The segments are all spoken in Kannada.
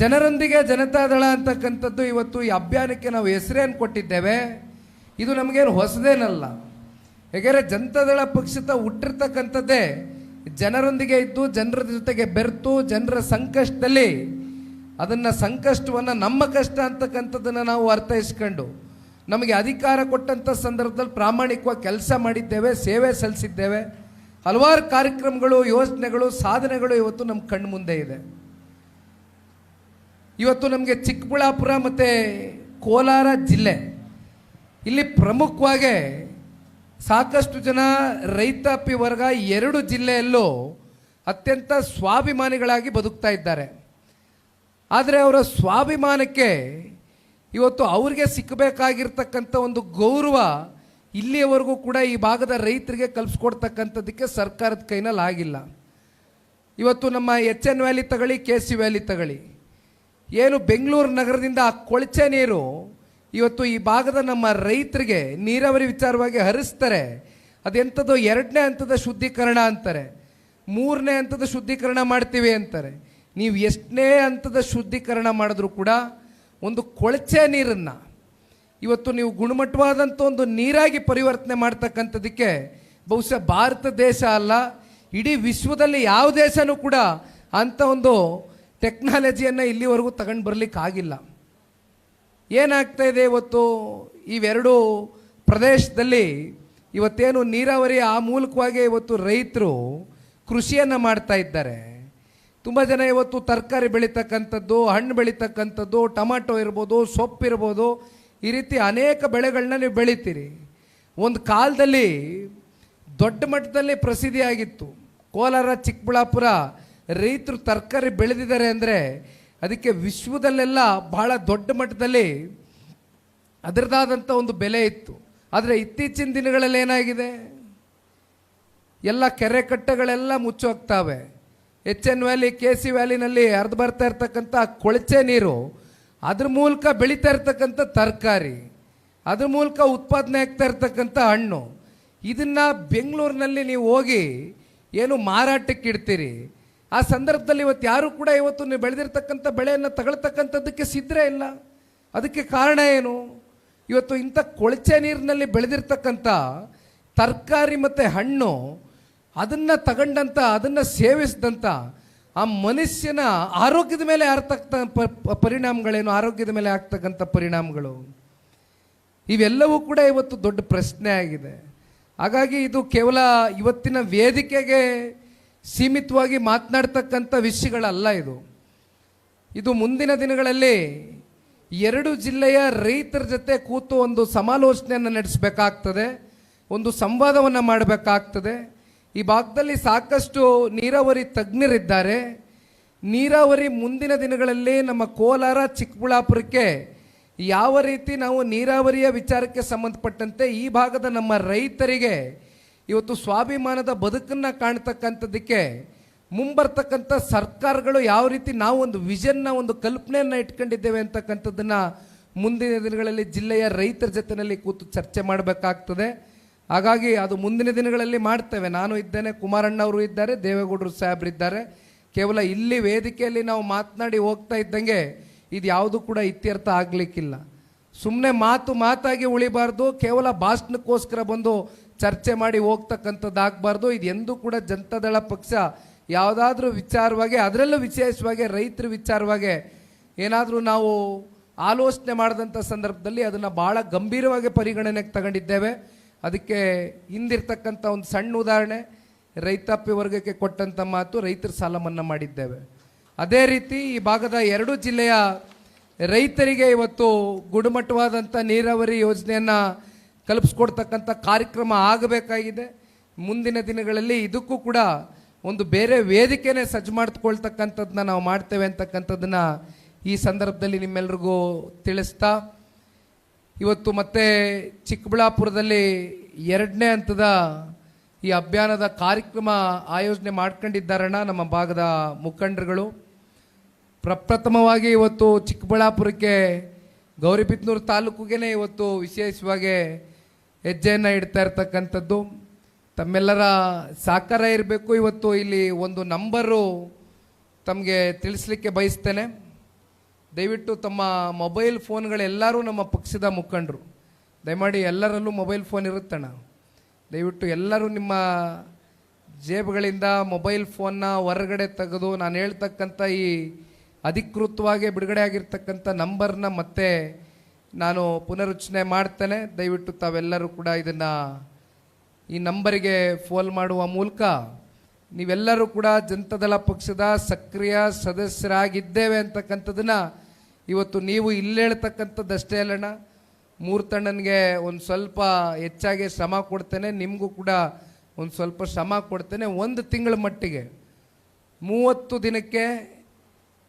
ಜನರೊಂದಿಗೆ ಜನತಾದಳ ಅಂತಕ್ಕಂಥದ್ದು ಇವತ್ತು ಈ ಅಭಿಯಾನಕ್ಕೆ ನಾವು ಹೆಸರೇನು ಕೊಟ್ಟಿದ್ದೇವೆ, ಇದು ನಮಗೇನು ಹೊಸದೇನಲ್ಲ. ಜನತಾ ಜನತಾದಳ ಪಕ್ಷದ ಹುಟ್ಟಿರ್ತಕ್ಕಂಥದ್ದೇ ಜನರೊಂದಿಗೆ ಇದ್ದು, ಜನರ ಜೊತೆಗೆ ಬೆರೆತು, ಜನರ ಸಂಕಷ್ಟದಲ್ಲಿ ಅದನ್ನು ಸಂಕಷ್ಟವನ್ನು ನಮ್ಮ ಕಷ್ಟ ಅಂತಕ್ಕಂಥದ್ದನ್ನು ನಾವು ಅರ್ಥೈಸ್ಕೊಂಡು ನಮಗೆ ಅಧಿಕಾರ ಕೊಟ್ಟಂಥ ಸಂದರ್ಭದಲ್ಲಿ ಪ್ರಾಮಾಣಿಕವಾಗಿ ಕೆಲಸ ಮಾಡಿದ್ದೇವೆ, ಸೇವೆ ಸಲ್ಲಿಸಿದ್ದೇವೆ. ಹಲವಾರು ಕಾರ್ಯಕ್ರಮಗಳು, ಯೋಜನೆಗಳು, ಸಾಧನೆಗಳು ಇವತ್ತು ನಮ್ಮ ಕಣ್ಮುಂದೆ ಇದೆ. ಇವತ್ತು ನಮಗೆ ಚಿಕ್ಕಬಳ್ಳಾಪುರ ಮತ್ತು ಕೋಲಾರ ಜಿಲ್ಲೆ. ಇಲ್ಲಿ ಪ್ರಮುಖವಾಗಿ ಸಾಕಷ್ಟು ಜನ ರೈತಾಪಿ ವರ್ಗ ಎರಡು ಜಿಲ್ಲೆಯಲ್ಲೂ ಅತ್ಯಂತ ಸ್ವಾಭಿಮಾನಿಗಳಾಗಿ ಬದುಕ್ತಾ ಇದ್ದಾರೆ. ಆದರೆ ಅವರ ಸ್ವಾಭಿಮಾನಕ್ಕೆ ಇವತ್ತು ಅವ್ರಿಗೆ ಸಿಕ್ಕಬೇಕಾಗಿರ್ತಕ್ಕಂಥ ಒಂದು ಗೌರವ ಇಲ್ಲಿಯವರೆಗೂ ಕೂಡ ಈ ಭಾಗದ ರೈತರಿಗೆ ಕಲ್ಪಿಸ್ಕೊಡ್ತಕ್ಕಂಥದ್ದಕ್ಕೆ ಸರ್ಕಾರದ ಕೈನಲ್ಲಿ ಆಗಿಲ್ಲ. ಇವತ್ತು ನಮ್ಮ ಎಚ್ ಎನ್ ವ್ಯಾಲಿ ತಗೊಳ್ಳಿ, ಕೆ ಸಿ ವ್ಯಾಲಿ ತಗೊಳ್ಳಿ. ಏನು ಬೆಂಗಳೂರು ನಗರದಿಂದ ಕೊಳಚೆ ನೀರು ಇವತ್ತು ಈ ಭಾಗದ ನಮ್ಮ ರೈತರಿಗೆ ನೀರಾವರಿ ವಿಚಾರವಾಗಿ ಹರಿಸ್ತಾರೆ. ಅದೆಂಥದ್ದು ಎರಡನೇ ಹಂತದ ಶುದ್ಧೀಕರಣ ಅಂತಾರೆ. ಮೂರನೇ ಹಂತದ ಶುದ್ಧೀಕರಣ ಮಾಡ್ತೀವಿ ಅಂತಾರೆ. ನೀವು ಎಷ್ಟನೇ ಹಂತದ ಶುದ್ಧೀಕರಣ ಮಾಡಿದ್ರೂ ಕೂಡ ಒಂದು ಕೊಳಚೆ ನೀರನ್ನು, ಇವತ್ತು ನೀವು ಗುಣಮಟ್ಟವಾದಂಥ ಒಂದು ನೀರಾಗಿ ಪರಿವರ್ತನೆ ಮಾಡ್ತಕ್ಕಂಥದ್ದಕ್ಕೆ ಬಹುಶಃ ಭಾರತ ದೇಶ ಅಲ್ಲ, ಇಡೀ ವಿಶ್ವದಲ್ಲಿ ಯಾವ ದೇಶನೂ ಕೂಡ ಅಂಥ ಒಂದು ಟೆಕ್ನಾಲಜಿಯನ್ನು ಇಲ್ಲಿವರೆಗೂ ತಗೊಂಡು ಬರಲಿಕ್ಕಾಗಿಲ್ಲ. ಏನಾಗ್ತಾ ಇದೆ ಇವತ್ತು? ಇವೆರಡು ಪ್ರದೇಶದಲ್ಲಿ ಇವತ್ತೇನು ನೀರಾವರಿ ಆ ಮೂಲಕವಾಗಿ ಇವತ್ತು ರೈತರು ಕೃಷಿಯನ್ನು ಮಾಡ್ತಾ ಇದ್ದಾರೆ. ತುಂಬ ಜನ ಇವತ್ತು ತರಕಾರಿ ಬೆಳೀತಕ್ಕಂಥದ್ದು, ಹಣ್ಣು ಬೆಳೀತಕ್ಕಂಥದ್ದು, ಟೊಮಾಟೊ ಇರ್ಬೋದು, ಸೊಪ್ಪು ಇರ್ಬೋದು, ಈ ರೀತಿ ಅನೇಕ ಬೆಳೆಗಳನ್ನ ನೀವು ಬೆಳಿತೀರಿ. ಒಂದು ಕಾಲದಲ್ಲಿ ದೊಡ್ಡ ಮಟ್ಟದಲ್ಲಿ ಪ್ರಸಿದ್ಧಿಯಾಗಿತ್ತು. ಕೋಲಾರ, ಚಿಕ್ಕಬಳ್ಳಾಪುರ ರೈತರು ತರಕಾರಿ ಬೆಳೆದಿದ್ದಾರೆ ಅಂದರೆ ಅದಕ್ಕೆ ವಿಶ್ವದಲ್ಲೆಲ್ಲ ಬಹಳ ದೊಡ್ಡ ಮಟ್ಟದಲ್ಲಿ ಅದರದಾದಂಥ ಒಂದು ಬೆಲೆ ಇತ್ತು. ಆದರೆ ಇತ್ತೀಚಿನ ದಿನಗಳಲ್ಲಿ ಏನಾಗಿದೆ? ಎಲ್ಲ ಕೆರೆ ಕಟ್ಟೆಗಳೆಲ್ಲ ಮುಚ್ಚೋಗ್ತಾವೆ. H N valley K C ವ್ಯಾಲಿನಲ್ಲಿ ಹರಿದು ಬರ್ತಾ ಇರ್ತಕ್ಕಂಥ ಕೊಳಚೆ ನೀರು ಅದ್ರ ಮೂಲಕ ಬೆಳೀತಾ ಇರ್ತಕ್ಕಂಥ ತರಕಾರಿ, ಅದ್ರ ಮೂಲಕ ಉತ್ಪಾದನೆ ಆಗ್ತಾ ಇರ್ತಕ್ಕಂಥ ಹಣ್ಣು. ಇದನ್ನು ಬೆಂಗಳೂರಿನಲ್ಲಿ ನೀವು ಹೋಗಿ ಏನು ಮಾರಾಟಕ್ಕೆ ಇಡ್ತೀರಿ? ಆ ಸಂದರ್ಭದಲ್ಲಿ ಇವತ್ತು ಯಾರು ಕೂಡ ಇವತ್ತು ನೀವು ಬೆಳೆದಿರ್ತಕ್ಕಂಥ ಬೆಳೆಯನ್ನು ತಗೊಳ್ತಕ್ಕಂಥದ್ದಕ್ಕೆ ಸಿದ್ಧರೇ ಇಲ್ಲ. ಅದಕ್ಕೆ ಕಾರಣ ಏನು? ಇವತ್ತು ಇಂಥ ಕೊಳಚೆ ನೀರಿನಲ್ಲಿ ಬೆಳೆದಿರ್ತಕ್ಕಂಥ ತರಕಾರಿ ಮತ್ತು ಹಣ್ಣು ಅದನ್ನು ತಗೊಂಡಂಥ ಅದನ್ನು ಸೇವಿಸಿದಂಥ ಆ ಮನುಷ್ಯನ ಆರೋಗ್ಯದ ಮೇಲೆ ಆರ್ತಕ್ಕಂಥ ಪ- ಪರಿಣಾಮಗಳೇನು? ಆರೋಗ್ಯದ ಮೇಲೆ ಆಗ್ತಕ್ಕಂಥ ಪರಿಣಾಮಗಳು. ಇವೆಲ್ಲವೂ ಕೂಡ ಇವತ್ತು ದೊಡ್ಡ ಪ್ರಶ್ನೆ ಆಗಿದೆ. ಹಾಗಾಗಿ ಇದು ಕೇವಲ ಇವತ್ತಿನ ವೇದಿಕೆಗೆ ಸೀಮಿತವಾಗಿ ಮಾತನಾಡ್ತಕ್ಕಂಥ ವಿಷಯಗಳಲ್ಲ ಇದು. ಇದು ಮುಂದಿನ ದಿನಗಳಲ್ಲಿ ಎರಡು ಜಿಲ್ಲೆಯ ರೈತರ ಜೊತೆ ಕೂತು ಒಂದು ಸಮಾಲೋಚನೆಯನ್ನು ನಡೆಸಬೇಕಾಗ್ತದೆ, ಒಂದು ಸಂವಾದವನ್ನು ಮಾಡಬೇಕಾಗ್ತದೆ. ಈ ಭಾಗದಲ್ಲಿ ಸಾಕಷ್ಟು ನೀರಾವರಿ ತಜ್ಞರಿದ್ದಾರೆ. ನೀರಾವರಿ ಮುಂದಿನ ದಿನಗಳಲ್ಲಿ ನಮ್ಮ ಕೋಲಾರ, ಚಿಕ್ಕಬಳ್ಳಾಪುರಕ್ಕೆ ಯಾವ ರೀತಿ ನಾವು ನೀರಾವರಿಯ ವಿಚಾರಕ್ಕೆ ಸಂಬಂಧಪಟ್ಟಂತೆ ಈ ಭಾಗದ ನಮ್ಮ ರೈತರಿಗೆ ಇವತ್ತು ಸ್ವಾಭಿಮಾನದ ಬದುಕನ್ನು ಕಾಣ್ತಕ್ಕಂಥದ್ದಕ್ಕೆ ಮುಂಬರ್ತಕ್ಕಂಥ ಸರ್ಕಾರಗಳು ಯಾವ ರೀತಿ ನಾವು ಒಂದು ವಿಷನ್ನ, ಒಂದು ಕಲ್ಪನೆಯನ್ನು ಇಟ್ಕೊಂಡಿದ್ದೇವೆ ಅಂತಕ್ಕಂಥದ್ದನ್ನು ಮುಂದಿನ ದಿನಗಳಲ್ಲಿ ಜಿಲ್ಲೆಯ ರೈತರ ಜೊತೆಯಲ್ಲಿ ಕೂತು ಚರ್ಚೆ ಮಾಡಬೇಕಾಗ್ತದೆ. ಹಾಗಾಗಿ ಅದು ಮುಂದಿನ ದಿನಗಳಲ್ಲಿ ಮಾಡ್ತೇವೆ. ನಾನು ಇದ್ದೇನೆ ಕುಮಾರಣ್ಣವರು ಇದ್ದಾರೆ, ದೇವೇಗೌಡರು ಸಾಹೇಬ್ರಿದ್ದಾರೆ ಕೇವಲ ಇಲ್ಲಿ ವೇದಿಕೆಯಲ್ಲಿ ನಾವು ಮಾತನಾಡಿ ಹೋಗ್ತಾ ಇದ್ದಂಗೆ ಇದು ಯಾವುದು ಕೂಡ ಇತ್ಯರ್ಥ ಆಗಲಿಕ್ಕಿಲ್ಲ. ಸುಮ್ಮನೆ ಮಾತು ಮಾತಾಗಿ ಉಳಿಬಾರ್ದು, ಕೇವಲ ಭಾಷಣಕ್ಕೋಸ್ಕರ ಬಂದು ಚರ್ಚೆ ಮಾಡಿ ಹೋಗ್ತಕ್ಕಂಥದ್ದಾಗಬಾರ್ದು ಇದು ಎಂದೂ ಕೂಡ ಜನತಾದಳ ಪಕ್ಷ. ಯಾವುದಾದ್ರೂ ವಿಚಾರವಾಗಿ, ಅದರಲ್ಲೂ ವಿಶೇಷವಾಗಿ ರೈತರ ವಿಚಾರವಾಗಿ ಏನಾದರೂ ನಾವು ಆಲೋಚನೆ ಮಾಡಿದಂಥ ಸಂದರ್ಭದಲ್ಲಿ ಅದನ್ನು ಭಾಳ ಗಂಭೀರವಾಗಿ ಪರಿಗಣನೆಗೆ ತಗೊಂಡಿದ್ದೇವೆ. ಅದಕ್ಕೆ ಹಿಂದಿರ್ತಕ್ಕಂಥ ಒಂದು ಸಣ್ಣ ಉದಾಹರಣೆ ರೈತಾಪಿ ವರ್ಗಕ್ಕೆ ಕೊಟ್ಟಂಥ ಮಾತು, ರೈತರ ಸಾಲ ಮನ್ನಾ ಮಾಡಿದ್ದೇವೆ. ಅದೇ ರೀತಿ ಈ ಭಾಗದ ಎರಡು ಜಿಲ್ಲೆಯ ರೈತರಿಗೆ ಇವತ್ತು ಗುಣಮಟ್ಟವಾದಂಥ ನೀರಾವರಿ ಯೋಜನೆಯನ್ನು ಕಲ್ಪಿಸ್ಕೊಡ್ತಕ್ಕಂಥ ಕಾರ್ಯಕ್ರಮ ಆಗಬೇಕಾಗಿದೆ. ಮುಂದಿನ ದಿನಗಳಲ್ಲಿ ಇದಕ್ಕೂ ಕೂಡ ಒಂದು ಬೇರೆ ವೇದಿಕೆನೇ ಸಜ್ಜು ಮಾಡಿಕೊಳ್ತಕ್ಕಂಥದ್ದನ್ನ ನಾವು ಮಾಡ್ತೇವೆ ಅಂತಕ್ಕಂಥದ್ದನ್ನ ಈ ಸಂದರ್ಭದಲ್ಲಿ ನಿಮ್ಮೆಲ್ರಿಗೂ ತಿಳಿಸ್ತಾ, ಇವತ್ತು ಮತ್ತೆ ಚಿಕ್ಕಬಳ್ಳಾಪುರದಲ್ಲಿ ಎರಡನೇ ಹಂತದ ಈ ಅಭಿಯಾನದ ಕಾರ್ಯಕ್ರಮ ಆಯೋಜನೆ ಮಾಡ್ಕೊಂಡಿದ್ದಾರಣ್ಣ ನಮ್ಮ ಭಾಗದ ಮುಖಂಡರುಗಳು. ಪ್ರಪ್ರಥಮವಾಗಿ ಇವತ್ತು ಚಿಕ್ಕಬಳ್ಳಾಪುರಕ್ಕೆ ಗೌರಿಬಿದನೂರು ತಾಲೂಕಿಗೆ ಇವತ್ತು ವಿಶೇಷವಾಗಿ ಹೆಜ್ಜೆಯನ್ನು ಇಡ್ತಾ ಇರ್ತಕ್ಕಂಥದ್ದು. ತಮ್ಮೆಲ್ಲರ ಸಾಕಾರ ಇರಬೇಕು. ಇವತ್ತು ಇಲ್ಲಿ ಒಂದು ನಂಬರು ತಮಗೆ ತಿಳಿಸ್ಲಿಕ್ಕೆ ಬಯಸ್ತೇನೆ. ದಯವಿಟ್ಟು ತಮ್ಮ ಮೊಬೈಲ್ ಫೋನ್ಗಳೆಲ್ಲರೂ ನಮ್ಮ ಪಕ್ಷದ ಮುಖಂಡರು. ದಯಮಾಡಿ ಎಲ್ಲರಲ್ಲೂ ಮೊಬೈಲ್ ಫೋನ್ ಇರುತ್ತಣ್ಣ. ದಯವಿಟ್ಟು ಎಲ್ಲರೂ ನಿಮ್ಮ ಜೇಬುಗಳಿಂದ ಮೊಬೈಲ್ ಫೋನ್ನ ಹೊರಗಡೆ ತೆಗೆದು ನಾನು ಹೇಳ್ತಕ್ಕಂಥ ಈ ಅಧಿಕೃತವಾಗಿ ಬಿಡುಗಡೆ ಆಗಿರ್ತಕ್ಕಂಥ ನಂಬರ್ನ ಮತ್ತೆ ನಾನು ಪುನರುಚ್ಚನೆ ಮಾಡ್ತೇನೆ. ದಯವಿಟ್ಟು ತಾವೆಲ್ಲರೂ ಕೂಡ ಇದನ್ನು ಈ ನಂಬರಿಗೆ ಫೋನ್ ಮಾಡುವ ಮೂಲಕ ನೀವೆಲ್ಲರೂ ಕೂಡ ಜನತಾದಳ ಪಕ್ಷದ ಸಕ್ರಿಯ ಸದಸ್ಯರಾಗಿದ್ದೇವೆ ಅಂತಕ್ಕಂಥದ್ದನ್ನು ಇವತ್ತು ನೀವು ಇಲ್ಲೇಳ್ತಕ್ಕಂಥದ್ದಷ್ಟೇ ಅಲ್ಲಣ್ಣ. ಮೂರ್ತಣ್ಣನಿಗೆ ಒಂದು ಸ್ವಲ್ಪ ಹೆಚ್ಚಾಗಿ ಶ್ರಮ ಕೊಡ್ತೇನೆ. ನಿಮಗೂ ಕೂಡ ಒಂದು ಸ್ವಲ್ಪ ಶ್ರಮ ಕೊಡ್ತೇನೆ. ಒಂದು ತಿಂಗಳ ಮಟ್ಟಿಗೆ. ಮೂವತ್ತು ದಿನಕ್ಕೆ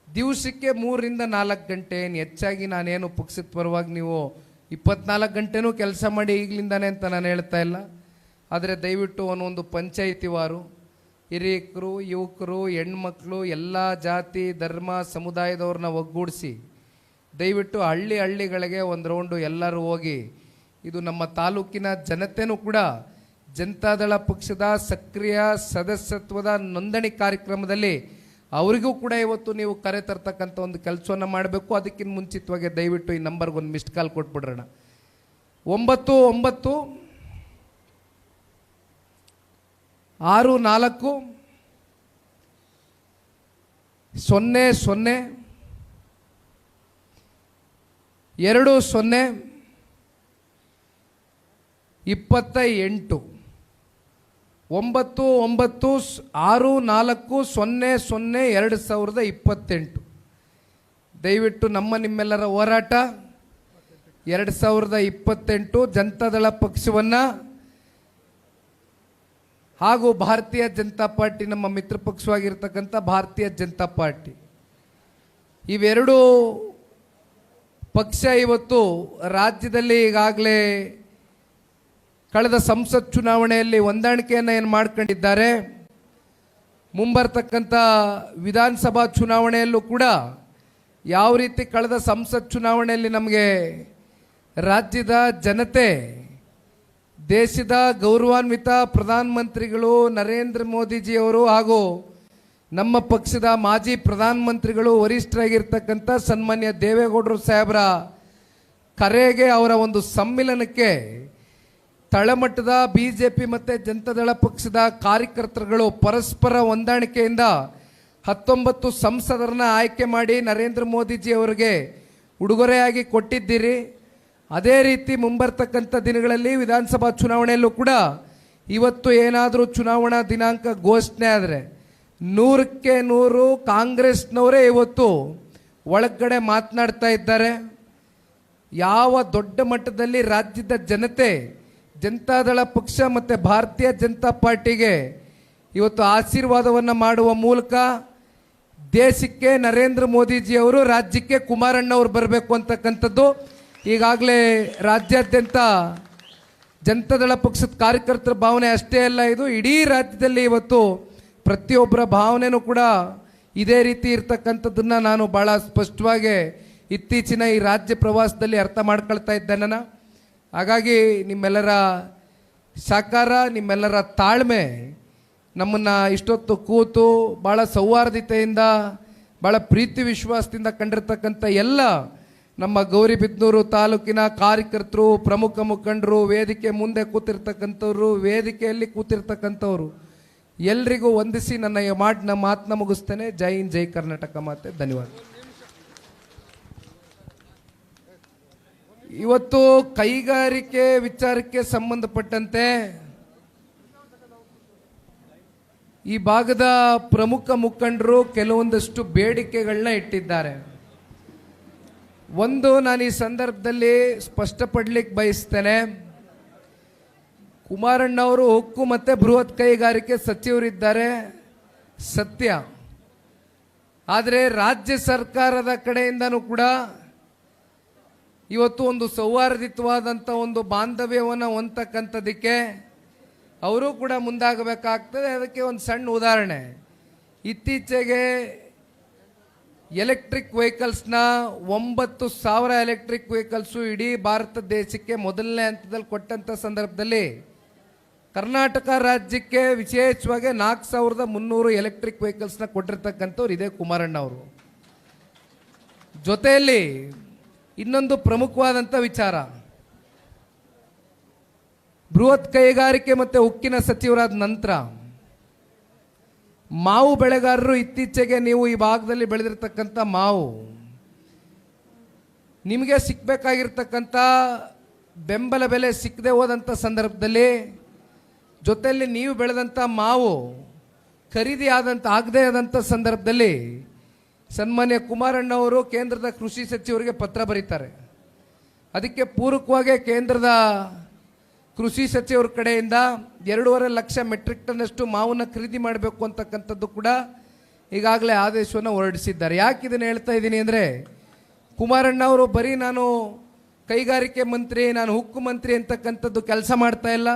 ದಿವಸಕ್ಕೆ ಮೂರರಿಂದ ನಾಲ್ಕು ಗಂಟೆ ಹೆಚ್ಚಾಗಿ ನಾನೇನು ಪುಕ್ಸಿದ ಪರವಾಗಿ ನೀವು ಇಪ್ಪತ್ನಾಲ್ಕು ಗಂಟೆನೂ ಕೆಲಸ ಮಾಡಿ ಈಗಲಿಂದಾನೆ ಅಂತ ನಾನು ಹೇಳ್ತಾ ಇಲ್ಲ. ಆದರೆ ದಯವಿಟ್ಟು ಒಂದೊಂದು ಪಂಚಾಯಿತಿವಾರು ಹಿರಿಯಕರು, ಯುವಕರು, ಹೆಣ್ಮಕ್ಳು, ಎಲ್ಲ ಜಾತಿ, ಧರ್ಮ, ಸಮುದಾಯದವ್ರನ್ನ ಒಗ್ಗೂಡಿಸಿ ದಯವಿಟ್ಟು ಹಳ್ಳಿ ಹಳ್ಳಿಗಳಿಗೆ ಒಂದು ರೌಂಡು ಎಲ್ಲರೂ ಹೋಗಿ, ಇದು ನಮ್ಮ ತಾಲೂಕಿನ ಜನತೆನೂ ಕೂಡ ಜನತಾದಳ ಪಕ್ಷದ ಸಕ್ರಿಯ ಸದಸ್ಯತ್ವದ ನೋಂದಣಿ ಕಾರ್ಯಕ್ರಮದಲ್ಲಿ ಅವರಿಗೂ ಕೂಡ ಇವತ್ತು ನೀವು ಕರೆ ತರ್ತಕ್ಕಂಥ ಒಂದು ಕೆಲಸವನ್ನು ಮಾಡಬೇಕು. ಅದಕ್ಕಿಂತ ಮುಂಚಿತವಾಗಿ ದಯವಿಟ್ಟು ಈ ನಂಬರ್ಗೆ ಒಂದು ಮಿಸ್ಡ್ ಕಾಲ್ ಕೊಟ್ಬಿಡ್ರೋಣ. ಒಂಬತ್ತು ಒಂಬತ್ತು, ಆರು, ನಾಲ್ಕು, ಸೊನ್ನೆ ಸೊನ್ನೆ, ಎರಡು, ಸೊನ್ನೆ, ಇಪ್ಪತ್ತ ಎಂಟು. ಒಂಬತ್ತು ಒಂಬತ್ತು ಆರು, ನಾಲ್ಕು, ಸೊನ್ನೆ ಸೊನ್ನೆ, ಎರಡು ಸಾವಿರದ ಇಪ್ಪತ್ತೆಂಟು. ದಯವಿಟ್ಟು ನಮ್ಮ ನಿಮ್ಮೆಲ್ಲರ ಹೋರಾಟ ಎರಡು ಸಾವಿರದ ಇಪ್ಪತ್ತೆಂಟು ಜನತಾದಳ ಪಕ್ಷವನ್ನು ಹಾಗೂ ಭಾರತೀಯ ಜನತಾ ಪಾರ್ಟಿ ನಮ್ಮ ಮಿತ್ರ ಪಕ್ಷವಾಗಿರ್ತಕ್ಕಂಥ ಭಾರತೀಯ ಜನತಾ ಪಾರ್ಟಿ. ಇವೆರಡೂ ಪಕ್ಷ ಇವತ್ತು ರಾಜ್ಯದಲ್ಲಿ ಈಗಾಗಲೇ ಕಳೆದ ಸಂಸತ್ ಚುನಾವಣೆಯಲ್ಲಿ ಹೊಂದಾಣಿಕೆಯನ್ನು ಏನು ಮಾಡ್ಕೊಂಡಿದ್ದಾರೆ? ಮುಂಬರ್ತಕ್ಕಂಥ ವಿಧಾನಸಭಾ ಚುನಾವಣೆಯಲ್ಲೂ ಕೂಡ ಯಾವ ರೀತಿ ಕಳೆದ ಸಂಸತ್ ಚುನಾವಣೆಯಲ್ಲಿ ನಮಗೆ ರಾಜ್ಯದ ಜನತೆ, ದೇಶದ ಗೌರವಾನ್ವಿತ ಪ್ರಧಾನಮಂತ್ರಿಗಳು ನರೇಂದ್ರ ಮೋದಿಜಿಯವರು ಹಾಗೂ ನಮ್ಮ ಪಕ್ಷದ ಮಾಜಿ ಪ್ರಧಾನಮಂತ್ರಿಗಳು ವರಿಷ್ಠರಾಗಿರ್ತಕ್ಕಂಥ ಸನ್ಮಾನ್ಯ ದೇವೇಗೌಡರು ಸಾಹೇಬರ ಕರೆಗೆ ಅವರ ಒಂದು ಸಮ್ಮಿಲನಕ್ಕೆ ತಳಮಟ್ಟದ ಬಿ ಜೆ ಪಿ ಮತ್ತು ಜನತಾದಳ ಪಕ್ಷದ ಕಾರ್ಯಕರ್ತರುಗಳು ಪರಸ್ಪರ ಹೊಂದಾಣಿಕೆಯಿಂದ ಹತ್ತೊಂಬತ್ತು ಸಂಸದರನ್ನ ಆಯ್ಕೆ ಮಾಡಿ ನರೇಂದ್ರ ಮೋದಿಜಿ ಅವರಿಗೆ ಉಡುಗೊರೆಯಾಗಿ ಕೊಟ್ಟಿದ್ದೀರಿ. ಅದೇ ರೀತಿ ಮುಂಬರ್ತಕ್ಕಂಥ ದಿನಗಳಲ್ಲಿ ವಿಧಾನಸಭಾ ಚುನಾವಣೆಯಲ್ಲೂ ಕೂಡ ಇವತ್ತು ಏನಾದರೂ ಚುನಾವಣಾ ದಿನಾಂಕ ಘೋಷಣೆ ಆದರೆ ನೂರಕ್ಕೆ ನೂರು ಕಾಂಗ್ರೆಸ್ನವರೇ ಇವತ್ತು ಒಳಗಡೆ ಮಾತನಾಡ್ತಾ ಇದ್ದಾರೆ. ಯಾವ ದೊಡ್ಡ ಮಟ್ಟದಲ್ಲಿ ರಾಜ್ಯದ ಜನತೆ ಜನತಾದಳ ಪಕ್ಷ ಮತ್ತು ಭಾರತೀಯ ಜನತಾ ಪಾರ್ಟಿಗೆ ಇವತ್ತು ಆಶೀರ್ವಾದವನ್ನು ಮಾಡುವ ಮೂಲಕ ದೇಶಕ್ಕೆ ನರೇಂದ್ರ ಮೋದಿಜಿಯವರು ರಾಜ್ಯಕ್ಕೆ ಕುಮಾರಣ್ಣವ್ರು ಬರಬೇಕು ಅಂತಕ್ಕಂಥದ್ದು. ಈಗಾಗಲೇ ರಾಜ್ಯಾದ್ಯಂತ ಜನತಾದಳ ಪಕ್ಷದ ಕಾರ್ಯಕರ್ತರ ಭಾವನೆ ಅಷ್ಟೇ ಅಲ್ಲ ಇದು. ಇಡೀ ರಾಜ್ಯದಲ್ಲಿ ಇವತ್ತು ಪ್ರತಿಯೊಬ್ಬರ ಭಾವನೆನೂ ಕೂಡ ಇದೇ ರೀತಿ ಇರ್ತಕ್ಕಂಥದ್ದನ್ನು ನಾನು ಭಾಳ ಸ್ಪಷ್ಟವಾಗಿ ಇತ್ತೀಚಿನ ಈ ರಾಜ್ಯ ಪ್ರವಾಸದಲ್ಲಿ ಅರ್ಥ ಮಾಡ್ಕೊಳ್ತಾ ಇದ್ದೆ ನಾನು. ಹಾಗಾಗಿ ನಿಮ್ಮೆಲ್ಲರ ಸಹಕಾರ, ನಿಮ್ಮೆಲ್ಲರ ತಾಳ್ಮೆ ನಮ್ಮನ್ನು ಇಷ್ಟೊತ್ತು ಕೂತು ಭಾಳ ಸೌಹಾರ್ದತೆಯಿಂದ ಭಾಳ ಪ್ರೀತಿ ವಿಶ್ವಾಸದಿಂದ ಕಂಡಿರ್ತಕ್ಕಂಥ ಎಲ್ಲ ನಮ್ಮ ಗೌರಿಬಿದನೂರು ತಾಲೂಕಿನ ಕಾರ್ಯಕರ್ತರು, ಪ್ರಮುಖ ಮುಖಂಡರು, ವೇದಿಕೆ ಮುಂದೆ ಕೂತಿರ್ತಕ್ಕಂಥವ್ರು, ವೇದಿಕೆಯಲ್ಲಿ ಕೂತಿರ್ತಕ್ಕಂಥವ್ರು, ಎಲ್ರಿಗೂ ವಂದಿಸಿ ನನ್ನ ಮಾಡಿನ ಮಾತನ್ನ ಮುಗಿಸ್ತೇನೆ. ಜೈ ಇನ್ ಜೈ ಕರ್ನಾಟಕ ಮಾತೆ. ಧನ್ಯವಾದ. ಇವತ್ತು ಕೈಗಾರಿಕೆ ವಿಚಾರಕ್ಕೆ ಸಂಬಂಧಪಟ್ಟಂತೆ ಈ ಭಾಗದ ಪ್ರಮುಖ ಮುಖಂಡರು ಕೆಲವೊಂದಷ್ಟು ಬೇಡಿಕೆಗಳನ್ನ ಇಟ್ಟಿದ್ದಾರೆ. ಒಂದು ನಾನು ಈ ಸಂದರ್ಭದಲ್ಲಿ ಸ್ಪಷ್ಟಪಡ್ಲಿಕ್ಕೆ ಬಯಸ್ತೇನೆ. ಕುಮಾರಣ್ಣವರು ಉಕ್ಕು ಮತ್ತು ಬೃಹತ್ ಕೈಗಾರಿಕೆ ಸಚಿವರಿದ್ದಾರೆ. ಸತ್ಯ. ಆದರೆ ರಾಜ್ಯ ಸರ್ಕಾರದ ಕಡೆಯಿಂದನೂ ಕೂಡ ಇವತ್ತು ಒಂದು ಸೌಹಾರ್ದಿತವಾದಂಥ ಒಂದು ಬಾಂಧವ್ಯವನ್ನು ಹೊಂದತಕ್ಕಂಥದ್ದಕ್ಕೆ ಅವರು ಕೂಡ ಮುಂದಾಗಬೇಕಾಗ್ತದೆ. ಅದಕ್ಕೆ ಒಂದು ಸಣ್ಣ ಉದಾಹರಣೆ. ಇತ್ತೀಚೆಗೆ ಎಲೆಕ್ಟ್ರಿಕ್ ವೆಹಿಕಲ್ಸ್ನ ಒಂಬತ್ತು ಸಾವಿರ ಎಲೆಕ್ಟ್ರಿಕ್ ವೆಹಿಕಲ್ಸು ಇಡೀ ಭಾರತ ದೇಶಕ್ಕೆ ಮೊದಲನೇ ಹಂತದಲ್ಲಿ ಕೊಟ್ಟಂಥ ಸಂದರ್ಭದಲ್ಲಿ ಕರ್ನಾಟಕ ರಾಜ್ಯಕ್ಕೆ ವಿಶೇಷವಾಗಿ ನಾಲ್ಕು ಸಾವಿರದ ಮುನ್ನೂರು ಎಲೆಕ್ಟ್ರಿಕ್ ವೆಹಿಕಲ್ಸ್ನ ಕೊಟ್ಟಿರ್ತಕ್ಕಂಥವ್ರು ಇದೇ ಕುಮಾರಣ್ಣ ಅವರು ಜೊತೆಯಲ್ಲಿ ಇನ್ನೊಂದು ಪ್ರಮುಖವಾದಂಥ ವಿಚಾರ. ಬೃಹತ್ ಕೈಗಾರಿಕೆ ಮತ್ತು ಉಕ್ಕಿನ ಸಚಿವರಾದ ನಂತರ ಮಾವು ಬೆಳೆಗಾರರು ಇತ್ತೀಚೆಗೆ ನೀವು ಈ ಭಾಗದಲ್ಲಿ ಬೆಳೆದಿರ್ತಕ್ಕಂಥ ಮಾವು, ನಿಮಗೆ ಸಿಕ್ಕಬೇಕಾಗಿರ್ತಕ್ಕಂಥ ಬೆಂಬಲ ಬೆಲೆ ಸಿಕ್ಕದೆ ಹೋದಂಥ ಸಂದರ್ಭದಲ್ಲಿ ಜೊತೆಯಲ್ಲಿ ನೀವು ಬೆಳೆದಂಥ ಮಾವು ಖರೀದಿ ಆದಂಥ ಆಗದೇ ಆದಂಥ ಸಂದರ್ಭದಲ್ಲಿ ಸನ್ಮಾನ್ಯ ಕುಮಾರಣ್ಣವರು ಕೇಂದ್ರದ ಕೃಷಿ ಸಚಿವರಿಗೆ ಪತ್ರ ಬರೀತಾರೆ. ಅದಕ್ಕೆ ಪೂರಕವಾಗಿ ಕೇಂದ್ರದ ಕೃಷಿ ಸಚಿವರ ಕಡೆಯಿಂದ ಎರಡೂವರೆ ಲಕ್ಷ ಮೆಟ್ರಿಕ್ ಟನ್ನಷ್ಟು ಮಾವನ್ನು ಖರೀದಿ ಮಾಡಬೇಕು ಅಂತಕ್ಕಂಥದ್ದು ಕೂಡ ಈಗಾಗಲೇ ಆದೇಶವನ್ನು ಹೊರಡಿಸಿದ್ದಾರೆ. ಯಾಕೆ ಇದನ್ನು ಹೇಳ್ತಾ ಇದ್ದೀನಿ ಅಂದರೆ ಕುಮಾರಣ್ಣ ಅವರು ಬರೀ ನಾನು ಕೈಗಾರಿಕೆ ಮಂತ್ರಿ, ನಾನು ಹುಕ್ಕು ಮಂತ್ರಿ ಅಂತಕ್ಕಂಥದ್ದು ಕೆಲಸ ಮಾಡ್ತಾ ಇಲ್ಲ.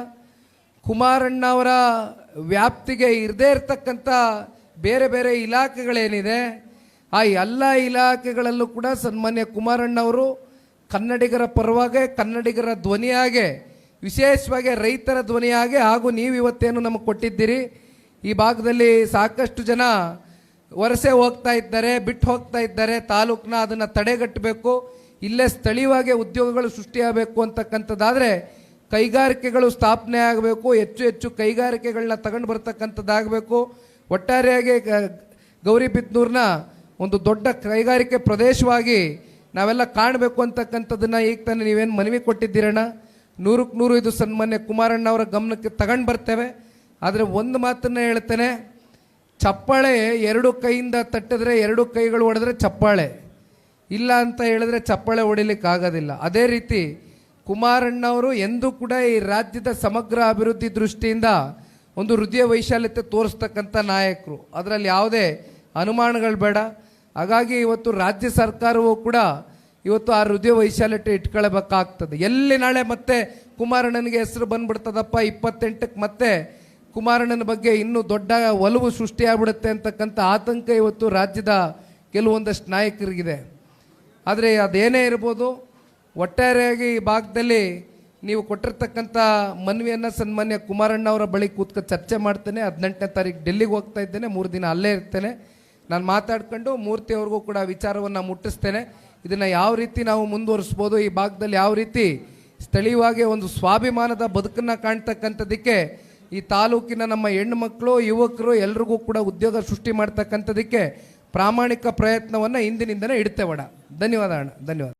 ಕುಮಾರಣ್ಣ ಅವರ ವ್ಯಾಪ್ತಿಗೆ ಇರದೇ ಇರತಕ್ಕಂಥ ಬೇರೆ ಬೇರೆ ಇಲಾಖೆಗಳೇನಿದೆ ಆ ಎಲ್ಲ ಇಲಾಖೆಗಳಲ್ಲೂ ಕೂಡ ಸನ್ಮಾನ್ಯ ಕುಮಾರಣ್ಣ ಅವರು ಕನ್ನಡಿಗರ ಪರವಾಗಿ, ಕನ್ನಡಿಗರ ಧ್ವನಿಯಾಗೆ, ವಿಶೇಷವಾಗಿ ರೈತರ ಧ್ವನಿಯಾಗೆ ಹಾಗೂ ನೀವು ಇವತ್ತೇನು ನಮಗೆ ಕೊಟ್ಟಿದ್ದೀರಿ, ಈ ಭಾಗದಲ್ಲಿ ಸಾಕಷ್ಟು ಜನ ವರಸೆ ಹೋಗ್ತಾ ಇದ್ದಾರೆ, ಬಿಟ್ಟು ಹೋಗ್ತಾ ಇದ್ದಾರೆ ತಾಲೂಕನ್ನ ಅದನ್ನು ತಡೆಗಟ್ಟಬೇಕು, ಇಲ್ಲೇ ಸ್ಥಳೀಯವಾಗಿ ಉದ್ಯೋಗಗಳು ಸೃಷ್ಟಿಯಾಗಬೇಕು ಅಂತಕ್ಕಂಥದ್ದಾದರೆ ಕೈಗಾರಿಕೆಗಳು ಸ್ಥಾಪನೆ ಆಗಬೇಕು, ಹೆಚ್ಚು ಹೆಚ್ಚು ಕೈಗಾರಿಕೆಗಳನ್ನ ತಗೊಂಡು ಬರ್ತಕ್ಕಂಥದ್ದಾಗಬೇಕು. ಒಟ್ಟಾರೆಯಾಗಿ ಗೌರಿಬಿದ್ನೂರನ್ನ ಗೌರಿಬಿದ್ನೂರ್ನ ಒಂದು ದೊಡ್ಡ ಕೈಗಾರಿಕೆ ಪ್ರದೇಶವಾಗಿ ನಾವೆಲ್ಲ ಕಾಣಬೇಕು ಅಂತಕ್ಕಂಥದ್ದನ್ನ ಈಗ ತಾನೇ ನೀವೇನು ಮನವಿ ಕೊಟ್ಟಿದ್ದೀರಣ್ಣ? ನೂರಕ್ಕೆ ನೂರು ಇದು ಸನ್ಮಾನ್ಯ ಕುಮಾರಣ್ಣ ಅವರ ಗಮನಕ್ಕೆ ತಗೊಂಡು ಬರ್ತೇವೆ. ಆದರೆ ಒಂದು ಮಾತನ್ನ ಹೇಳ್ತೇನೆ, ಚಪ್ಪಾಳೆ ಎರಡು ಕೈಯಿಂದ ತಟ್ಟಿದ್ರೆ ಎರಡು ಕೈಗಳು ಹೊಡೆದ್ರೆ ಚಪ್ಪಾಳೆ. ಇಲ್ಲ ಅಂತ ಹೇಳಿದ್ರೆ ಚಪ್ಪಾಳೆ ಹೊಡಿಲಿಕ್ಕಾಗೋದಿಲ್ಲ ಅದೇ ರೀತಿ ಕುಮಾರಣ್ಣವರು ಎಂದೂ ಕೂಡ ಈ ರಾಜ್ಯದ ಸಮಗ್ರ ಅಭಿವೃದ್ಧಿ ದೃಷ್ಟಿಯಿಂದ ಒಂದು ಹೃದಯ ವೈಶಾಲ್ಯತೆ ತೋರಿಸ್ತಕ್ಕಂಥ ನಾಯಕರು. ಅದರಲ್ಲಿ ಯಾವುದೇ ಅನುಮಾನಗಳು ಬೇಡ. ಹಾಗಾಗಿ ಇವತ್ತು ರಾಜ್ಯ ಸರ್ಕಾರವೂ ಕೂಡ ಇವತ್ತು ಆ ಹೃದಯ ವೈಶಾಲ್ಯತೆ ಇಟ್ಕೊಳ್ಬೇಕಾಗ್ತದೆ. ಎಲ್ಲಿ ನಾಳೆ ಮತ್ತೆ ಕುಮಾರಣ್ಣನಿಗೆ ಹೆಸರು ಬಂದ್ಬಿಡ್ತದಪ್ಪ ಇಪ್ಪತ್ತೆಂಟಕ್ಕೆ ಮತ್ತೆ ಕುಮಾರಣ್ಣನ ಬಗ್ಗೆ ಇನ್ನೂ ದೊಡ್ಡ ಒಲವು ಸೃಷ್ಟಿಯಾಗ್ಬಿಡುತ್ತೆ ಅಂತಕ್ಕಂಥ ಆತಂಕ ಇವತ್ತು ರಾಜ್ಯದ ಕೆಲವೊಂದಷ್ಟು ನಾಯಕರಿಗಿದೆ. ಆದರೆ ಅದೇನೇ ಇರ್ಬೋದು, ಒಟ್ಟಾರೆಯಾಗಿ ಈ ಭಾಗದಲ್ಲಿ ನೀವು ಕೊಟ್ಟಿರ್ತಕ್ಕಂಥ ಮನವಿಯನ್ನು ಸನ್ಮಾನ್ಯ ಕುಮಾರಣ್ಣ ಅವರ ಬಳಿ ಕೂತ್ಕೊ ಚರ್ಚೆ ಮಾಡ್ತೇನೆ. ಹದಿನೆಂಟನೇ ತಾರೀಕು ಡೆಲ್ಲಿಗೆ ಹೋಗ್ತಾ ಇದ್ದೇನೆ, ಮೂರು ದಿನ ಅಲ್ಲೇ ಇರ್ತೇನೆ. ನಾನು ಮಾತಾಡ್ಕೊಂಡು ಮೂರ್ತಿಯವ್ರಿಗೂ ಕೂಡ ವಿಚಾರವನ್ನು ಮುಟ್ಟಿಸ್ತೇನೆ. ಇದನ್ನು ಯಾವ ರೀತಿ ನಾವು ಮುಂದುವರಿಸ್ಬೋದು, ಈ ಭಾಗದಲ್ಲಿ ಯಾವ ರೀತಿ ಸ್ಥಳೀಯವಾಗಿ ಒಂದು ಸ್ವಾಭಿಮಾನದ ಬದುಕನ್ನು ಕಾಣ್ತಕ್ಕಂಥದ್ದಕ್ಕೆ ಈ ತಾಲೂಕಿನ ನಮ್ಮ ಹೆಣ್ಣು ಮಕ್ಕಳು ಯುವಕರು ಎಲ್ರಿಗೂ ಕೂಡ ಉದ್ಯೋಗ ಸೃಷ್ಟಿ ಮಾಡ್ತಕ್ಕಂಥದ್ದಕ್ಕೆ ಪ್ರಾಮಾಣಿಕ ಪ್ರಯತ್ನವನ್ನು ಇಂದಿನಿಂದನೇ ಇಡ್ತೇವಡ ಧನ್ಯವಾದ ಅಣ್ಣ. ಧನ್ಯವಾದ.